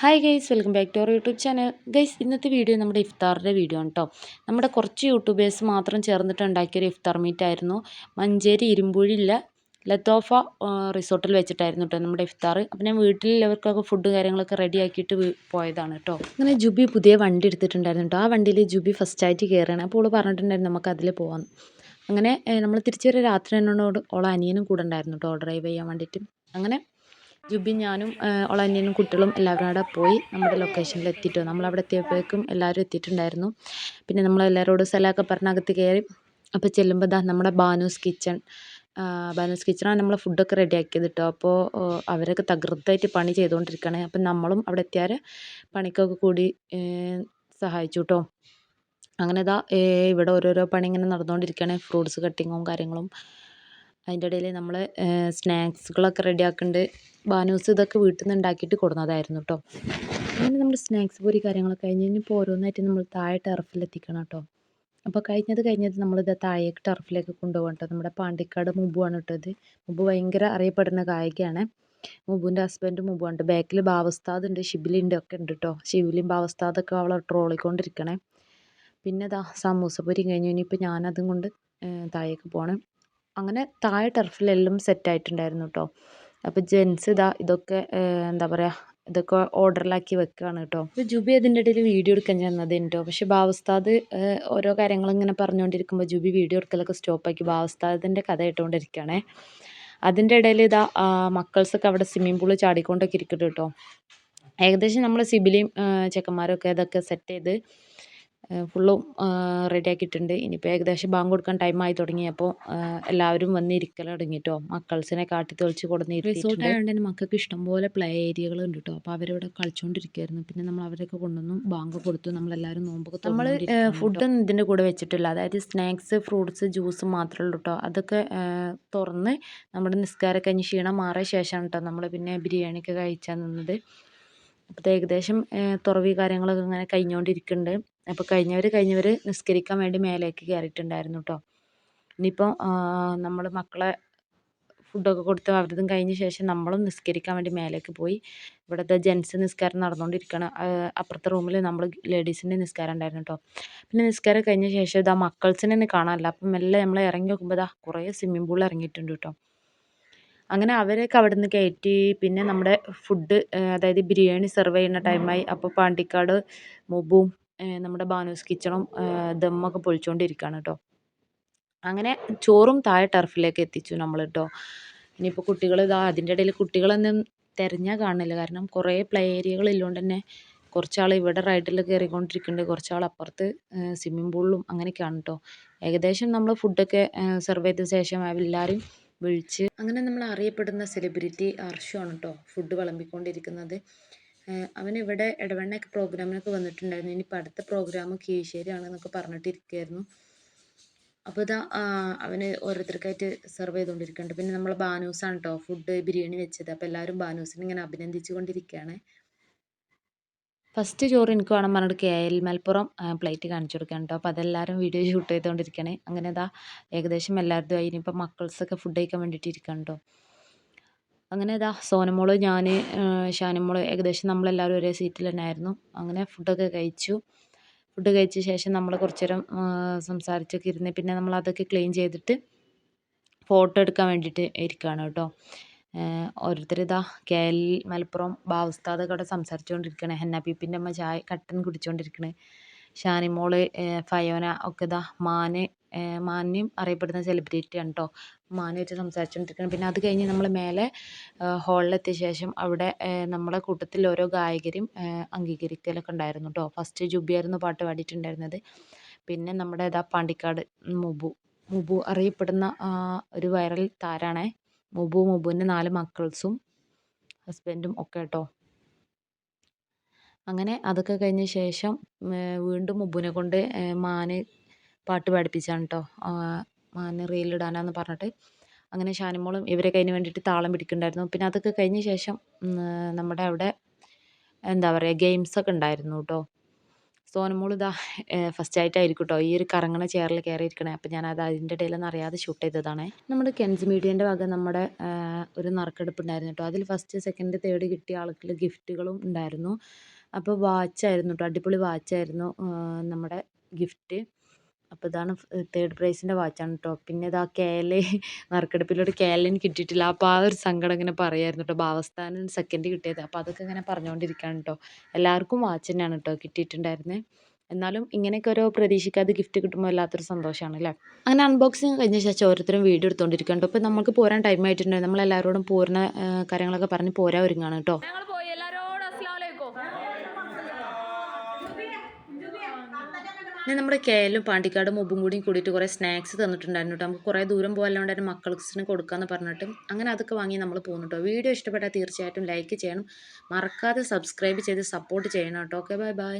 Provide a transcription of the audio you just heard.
Hi guys welcome back to our YouTube channel guys ഇന്നത്തെ video നമ്മുടെ ഇഫ്താറിന്റെ video ആണ് കേട്ടോ നമ്മുടെ കുറച്ച് യൂട്യൂബേഴ്സ് മാത്രം ചേർന്നിട്ട് ഉണ്ടാക്കിയൊരു ഇഫ്താർ മീറ്റ് ആയിരുന്നു. മഞ്ചേരി ഇരുമ്പുഴിയില്ല ലത്തോഫ റിസോർട്ടിൽ വെച്ചിട്ടായിരുന്നു കേട്ടോ നമ്മുടെ ഇഫ്താർ. അപ്പം ഞാൻ വീട്ടിലുള്ളവർക്കൊക്കെ ഫുഡ് കാര്യങ്ങളൊക്കെ റെഡി ആക്കിയിട്ട് പോയതാണ് കേട്ടോ അങ്ങനെ ജുബി പുതിയ വണ്ടി എടുത്തിട്ടുണ്ടായിരുന്നു കേട്ടോ ആ വണ്ടിയിൽ ജുബി ഫസ്റ്റായിട്ട് കയറുകയാണ് അപ്പോൾ ഓൾ പറഞ്ഞിട്ടുണ്ടായിരുന്നു നമുക്ക് അതിൽ പോകാം അങ്ങനെ നമ്മൾ തിരിച്ചു വരെ രാത്രി എന്നോട് ഓളെ അനിയനും കൂടെ ഉണ്ടായിരുന്നു കേട്ടോ ഡ്രൈവ് ചെയ്യാൻ വേണ്ടിയിട്ട്. അങ്ങനെ ജുബി ഞാനും ഒളനിയനും കുട്ടികളും എല്ലാവരും അവിടെ പോയി നമ്മുടെ ലൊക്കേഷനിൽ എത്തിയിട്ട് നമ്മളവിടെ എത്തിയപ്പോഴേക്കും എല്ലാവരും എത്തിയിട്ടുണ്ടായിരുന്നു. പിന്നെ നമ്മളെല്ലാവരോടും സ്ഥലമൊക്കെ പറഞ്ഞകത്ത് കയറി. അപ്പോൾ ചെല്ലുമ്പോൾ ദാ നമ്മുടെ ബാനൂസ് കിച്ചൺ ബാനൂസ് കിച്ചണാണ് നമ്മൾ ഫുഡൊക്കെ റെഡി ആക്കിയത് കേട്ടോ അപ്പോൾ അവരൊക്കെ തകൃത്തായിട്ട് പണി ചെയ്തുകൊണ്ടിരിക്കുകയാണ് അപ്പം നമ്മളും അവിടെ എത്തിയാൽ പണിക്കൊക്കെ കൂടി സഹായിച്ചു കേട്ടോ അങ്ങനെ ഇതാ ഇവിടെ ഓരോരോ പണി ഇങ്ങനെ നടന്നുകൊണ്ടിരിക്കുകയാണ്. ഫ്രൂട്ട്സ് കട്ടിങ്ങും കാര്യങ്ങളും. അതിന്റെ ഇടയിൽ നമ്മൾ സ്നാക്സുകളൊക്കെ റെഡിയാക്കുന്നുണ്ട് ബാനൂസ് ഇതൊക്കെ വീട്ടിൽ നിന്ന് ഉണ്ടാക്കിയിട്ട് കൊടുക്കുന്നതായിരുന്നു കേട്ടോ അങ്ങനെ നമ്മൾ സ്നാക്സ് പൊരി കാര്യങ്ങളൊക്കെ കഴിഞ്ഞ് ഇനിയിപ്പോൾ ഓരോന്നായിട്ട് നമ്മൾ താഴെ ടെറഫിലെത്തിക്കണം കേട്ടോ അപ്പോൾ കഴിഞ്ഞത് കഴിഞ്ഞത് നമ്മളിത് താഴേക്ക് ടെറഫിലേക്ക് കൊണ്ടുപോകണം കേട്ടോ നമ്മുടെ പാണ്ടിക്കാട് മുബുവാണ് കേട്ടോ ഇത്. മുബു ഭയങ്കര അറിയപ്പെടുന്ന കായികയാണ് മുബുവിന്റെ ഹസ്ബൻഡ് മുബുണ്ട് ബാക്കിൽ ബാവസ്താദ് ഉണ്ട് ഷിബിലിന്റെ ഒക്കെ ഉണ്ട് കേട്ടോ ഷിബിലിയും ബാവസ്താദൊക്കെ അവളെ ട്രോളിക്കൊണ്ടിരിക്കണേ പിന്നെ ദാ പൊരി കഴിഞ്ഞു ഇനിയിപ്പോൾ ഞാനതും കൊണ്ട് താഴേക്ക് പോകണം അങ്ങനെ താഴെ ടർഫിലെല്ലാം സെറ്റായിട്ടുണ്ടായിരുന്നു കേട്ടോ അപ്പോൾ ജെൻസ് ഇതാ ഇതൊക്കെ എന്താ പറയുക ഇതൊക്കെ ഓർഡറിലാക്കി വെക്കുകയാണ് കേട്ടോ ഇപ്പോൾ ജുബി അതിന്റെ ഇടയിൽ വീഡിയോ എടുക്കാൻ ചെന്നത് കേട്ടോ പക്ഷേ ബാവസ്താദ് ഓരോ കാര്യങ്ങളും ഇങ്ങനെ പറഞ്ഞുകൊണ്ടിരിക്കുമ്പോൾ ജുബി വീഡിയോ എടുക്കലൊക്കെ സ്റ്റോപ്പാക്കി ബാവസ്താദിന്റെ കഥ ഇട്ടുകൊണ്ടിരിക്കുകയാണേ അതിന്റെ ഇടയിൽ ഇതാ മക്കൾസൊക്കെ അവിടെ സ്വിമ്മിംഗ് പൂളിൽ ചാടിക്കൊണ്ടൊക്കെ ഇരിക്കട്ടെ കേട്ടോ ഏകദേശം നമ്മൾ സിബിലിയും ചെക്കന്മാരൊക്കെ ഇതൊക്കെ സെറ്റ് ചെയ്ത് ഫുള്ളും റെഡിയാക്കിയിട്ടുണ്ട് ഇനിയിപ്പോൾ ഏകദേശം ബാങ്ക് കൊടുക്കാൻ ടൈമായി തുടങ്ങിയപ്പോൾ എല്ലാവരും വന്ന് ഇരിക്കൽ തുടങ്ങി കേട്ടോ മക്കൾസിനെ കാട്ടി തെളിച്ച് കൊടുന്ന് റിസോർട്ട് ആയതുകൊണ്ട് തന്നെ മക്കൾക്ക് ഇഷ്ടംപോലെ പ്ലേ ഏരിയകൾ ഉണ്ട് കേട്ടോ അപ്പോൾ അവരിവിടെ കളിച്ചുകൊണ്ടിരിക്കുകയായിരുന്നു പിന്നെ നമ്മൾ അവരൊക്കെ കൊണ്ടുവന്നു ബാങ്ക് കൊടുത്തു. നമ്മളെല്ലാവരും നോമ്പൊക്കെ നമ്മൾ ഫുഡൊന്നും ഇതിന്റെ കൂടെ വെച്ചിട്ടില്ല. അതായത് സ്നാക്സ് ഫ്രൂട്ട്സ് ജ്യൂസ് മാത്രമേ ഉള്ളൂ കേട്ടോ അതൊക്കെ തുറന്ന് നമ്മുടെ നിസ്കാരം കഴിഞ്ഞ് ക്ഷീണം മാറിയ ശേഷമാണ് കേട്ടോ നമ്മൾ പിന്നെ ബിരിയാണിയൊക്കെ കഴിച്ചാൽ നിന്നത്. അപ്പോൾ ഏകദേശം തുറവി കാര്യങ്ങളൊക്കെ ഇങ്ങനെ കഴിഞ്ഞുകൊണ്ടിരിക്കുന്നുണ്ട് അപ്പോൾ കഴിഞ്ഞവർ കഴിഞ്ഞവർ നിസ്കരിക്കാൻ വേണ്ടി മേലേക്ക് കയറിയിട്ടുണ്ടായിരുന്നു കേട്ടോ ഇനിയിപ്പോൾ നമ്മൾ മക്കളെ ഫുഡൊക്കെ കൊടുത്ത് അവരതും കഴിഞ്ഞ ശേഷം നമ്മളും നിസ്കരിക്കാൻ വേണ്ടി മേലേക്ക് പോയി. ഇവിടുത്തെ ജെൻസ് നിസ്കാരം നടന്നുകൊണ്ടിരിക്കുകയാണ് അപ്പുറത്തെ റൂമിൽ നമ്മൾ ലേഡീസിന്റെ നിസ്കാരം ഉണ്ടായിരുന്നു കേട്ടോ പിന്നെ നിസ്കാരം കഴിഞ്ഞ ശേഷം ഇതാ മക്കൾസിനെ കാണാനില്ല. അപ്പം മെല്ലെ നമ്മൾ ഇറങ്ങി നോക്കുമ്പോൾ ഇതാ കുറേ സ്വിമ്മിംഗ് പൂളിൽ ഇറങ്ങിയിട്ടുണ്ട് കേട്ടോ അങ്ങനെ അവരെയൊക്കെ അവിടെ നിന്ന് കയറ്റി. പിന്നെ നമ്മുടെ ഫുഡ് അതായത് ബിരിയാണി സെർവ് ചെയ്യുന്ന ടൈമായി അപ്പോൾ പാണ്ടിക്കാട് മുബും നമ്മുടെ ബാനൂസ് കിച്ചണും ദമ്മൊക്കെ പൊളിച്ചുകൊണ്ടിരിക്കുകയാണ് കേട്ടോ അങ്ങനെ ചോറും താഴെ ടർഫിലേക്ക് എത്തിച്ചു നമ്മൾ കേട്ടോ ഇനിയിപ്പോൾ കുട്ടികൾ ഇതാ അതിന്റെ ഇടയിൽ കുട്ടികളൊന്നും തിരഞ്ഞാൽ കാണില്ല കാരണം കുറേ പ്ലേ ഏരിയകൾ ഇല്ലുകൊണ്ട് തന്നെ കുറച്ചാൾ ഇവിടെ റൈഡിൽ കയറിക്കൊണ്ടിരിക്കുന്നുണ്ട് കുറച്ചാൾ അപ്പുറത്ത് സ്വിമ്മിംഗ് പൂളിലും അങ്ങനെയൊക്കെയാണ് കേട്ടോ ഏകദേശം നമ്മൾ ഫുഡൊക്കെ സെർവ് ചെയ്ത ശേഷം എല്ലാവരും വിളിച്ച്. അങ്ങനെ നമ്മൾ അറിയപ്പെടുന്ന സെലിബ്രിറ്റി അർഷുവാണ് കേട്ടോ ഫുഡ് വിളമ്പിക്കൊണ്ടിരിക്കുന്നത്. അവൻ ഇവിടെ ഇടവണ്ണയൊക്കെ പ്രോഗ്രാമിനൊക്കെ വന്നിട്ടുണ്ടായിരുന്നു. ഇനിയിപ്പോൾ അടുത്ത പ്രോഗ്രാം കീഴ്ശ്ശേരിയാണെന്നൊക്കെ പറഞ്ഞിട്ടിരിക്കുകയായിരുന്നു. അപ്പോൾ ഇതാ അവന് ഓരോരുത്തർക്കായിട്ട് സെർവ് ചെയ്തുകൊണ്ടിരിക്കുന്നുണ്ട്. പിന്നെ നമ്മൾ ബാനൂസാണ് കേട്ടോ ഫുഡ് ബിരിയാണി വെച്ചത്. അപ്പോൾ എല്ലാവരും ബാനൂസിനെ ഇങ്ങനെ അഭിനന്ദിച്ചു കൊണ്ടിരിക്കുകയാണ് ഫസ്റ്റ് ചോറ് എനിക്ക് വേണം പറഞ്ഞിട്ട് കെ എൽ മലപ്പുറം പ്ലേറ്റ് കാണിച്ചു കൊടുക്കാൻ കേട്ടോ അപ്പോൾ അതെല്ലാവരും വീഡിയോ ഷൂട്ട് ചെയ്തുകൊണ്ടിരിക്കണേ അങ്ങനെ ഇതാ ഏകദേശം എല്ലാവരും ആയി. ഇനിയിപ്പോൾ മക്കൾസൊക്കെ ഫുഡ് കഴിക്കാൻ വേണ്ടിയിട്ട് ഇരിക്കണം കേട്ടോ അങ്ങനെ ഇതാ സോനമോൾ ഞാൻ ഷാനിമോൾ ഏകദേശം നമ്മളെല്ലാവരും ഒരേ സീറ്റിൽ തന്നെ ആയിരുന്നു അങ്ങനെ ഫുഡൊക്കെ കഴിച്ചു. ഫുഡ് കഴിച്ച ശേഷം നമ്മൾ കുറച്ച് നേരം സംസാരിച്ചൊക്കെ ഇരുന്ന് പിന്നെ നമ്മൾ അതൊക്കെ ക്ലീൻ ചെയ്തിട്ട് ഫോട്ടോ എടുക്കാൻ വേണ്ടിയിട്ട് ഇരിക്കുകയാണ് കേട്ടോ ഓരോരുത്തർ ഇതാ കെ എൽ മലപ്പുറം ബാവുസ്താദൊക്കെ അവിടെ സംസാരിച്ചുകൊണ്ടിരിക്കുകയാണ് ഹെന്ന പീപ്പിന്റെ അമ്മ ചായ കട്ടൻ കുടിച്ചുകൊണ്ടിരിക്കണേ ഷാനിമോൾ ഫയോന ഒക്കെ ഇതാ മാന് മാന്യം അറിയപ്പെടുന്ന സെലിബ്രിറ്റിയാണ് കേട്ടോ മാനുമായിട്ട് സംസാരിച്ചുകൊണ്ടിരിക്കണം പിന്നെ അത് കഴിഞ്ഞ് നമ്മൾ മേലെ ഹാളിലെത്തിയ ശേഷം അവിടെ നമ്മളെ കൂട്ടത്തിൽ ഓരോ ഗായകരും അംഗീകരിക്കലൊക്കെ ഉണ്ടായിരുന്നു കേട്ടോ ഫസ്റ്റ് ജുബിയായിരുന്നു പാട്ട് പാടിയിട്ടുണ്ടായിരുന്നത്. പിന്നെ നമ്മുടെ ഇതാ പാണ്ടിക്കാട് മുബു. മുബു അറിയപ്പെടുന്ന ഒരു വൈറൽ താരാണേ. മുബു മുബുവിന്റെ നാല് മക്കൾസും ഹസ്ബൻഡും ഒക്കെ കേട്ടോ അങ്ങനെ അതൊക്കെ കഴിഞ്ഞ ശേഷം വീണ്ടും മുബുവിനെ കൊണ്ട് മാന് പാട്ട് പാടിപ്പിച്ചാണ് കേട്ടോ മാന് റീലിടാനാന്ന് പറഞ്ഞിട്ട്. അങ്ങനെ ഷാനിമോളും ഇവരൊക്കെ അതിന് വേണ്ടിയിട്ട് താളം പിടിക്കുന്നുണ്ടായിരുന്നു. പിന്നെ അതൊക്കെ കഴിഞ്ഞ ശേഷം നമ്മുടെ അവിടെ എന്താ പറയുക ഗെയിംസൊക്കെ ഉണ്ടായിരുന്നു കേട്ടോ സോനമോൾ ഇതാ ഫസ്റ്റ് ആയിട്ടായിരിക്കും കേട്ടോ ഈ ഒരു കറങ്ങണ ചെയറിൽ കയറിയിരിക്കണേ അപ്പം ഞാൻ അത് അതിന്റെ ഇടയിലൊന്നും അറിയാതെ ഷൂട്ട് ചെയ്തതാണ്. നമ്മുടെ കെൻസ് മീഡിയന്റെ വക നമ്മുടെ ഒരു നറുക്കെടുപ്പ് ഉണ്ടായിരുന്നു കേട്ടോ. അതിൽ ഫസ്റ്റ് സെക്കൻഡ് തേർഡ് കിട്ടിയ ആൾക്ക് ഗിഫ്റ്റുകളും ഉണ്ടായിരുന്നു. അപ്പോൾ വാച്ചായിരുന്നു കേട്ടോ അടിപൊളി വാച്ചായിരുന്നു നമ്മുടെ ഗിഫ്റ്റ്. അപ്പോൾ ഇതാണ് തേർഡ് പ്രൈസിന്റെ വാച്ചാണ് കേട്ടോ പിന്നെ ഇതാ കേലെ നറുക്കെടുപ്പിലൂടെ കേലിന് കിട്ടിയിട്ടില്ല. അപ്പോൾ ആ ഒരു സങ്കടം ഇങ്ങനെ പറയായിരുന്നു കേട്ടോ ഭാവസ്ഥാനം സെക്കൻഡ് കിട്ടിയത്. അപ്പോൾ അതൊക്കെ ഇങ്ങനെ പറഞ്ഞുകൊണ്ടിരിക്കുകയാണ് കേട്ടോ എല്ലാവർക്കും വാച്ച് തന്നെയാണ് കേട്ടോ കിട്ടിയിട്ടുണ്ടായിരുന്നത് എന്നാലും ഇങ്ങനെയൊക്കെ ഓരോ പ്രതീക്ഷിക്കാതെ ഗിഫ്റ്റ് കിട്ടുമ്പോൾ വല്ലാത്തൊരു സന്തോഷമാണ് അല്ലേ അങ്ങനെ അൺബോക്സിങ് കഴിഞ്ഞ ശേഷം ഓരോരുത്തരും വീഡിയോ എടുത്തുകൊണ്ടിരിക്കുന്നുണ്ട് ഇപ്പോൾ നമുക്ക് പോരാൻ ടൈം ആയിട്ടുണ്ടായിരുന്നു നമ്മളെല്ലാവരോടും പൂർണ കാര്യങ്ങളൊക്കെ പറഞ്ഞ് പോരാ ഒരുങ്ങാണ് കേട്ടോ പിന്നെ നമ്മുടെ കേലും പാണ്ടിക്കാടും മുമ്പും കൂടിയും കൂടിയിട്ട് കുറേ സ്നാക്സ് തന്നിട്ടുണ്ടായിരുന്നു കേട്ടോ. നമുക്ക് കുറേ ദൂരം പോകാനുണ്ട് തന്നെ മക്കൾക്ക് കൊടുക്കാമെന്ന് പറഞ്ഞിട്ട് അങ്ങനെ അതൊക്കെ വാങ്ങി നമ്മൾ പോകുന്നു കേട്ടോ. വീഡിയോ ഇഷ്ടപ്പെട്ടാൽ തീർച്ചയായിട്ടും ലൈക്ക് ചെയ്യണം. മറക്കാതെ സബ്സ്ക്രൈബ് ചെയ്ത് സപ്പോർട്ട് ചെയ്യണം കേട്ടോ. Okay bye bye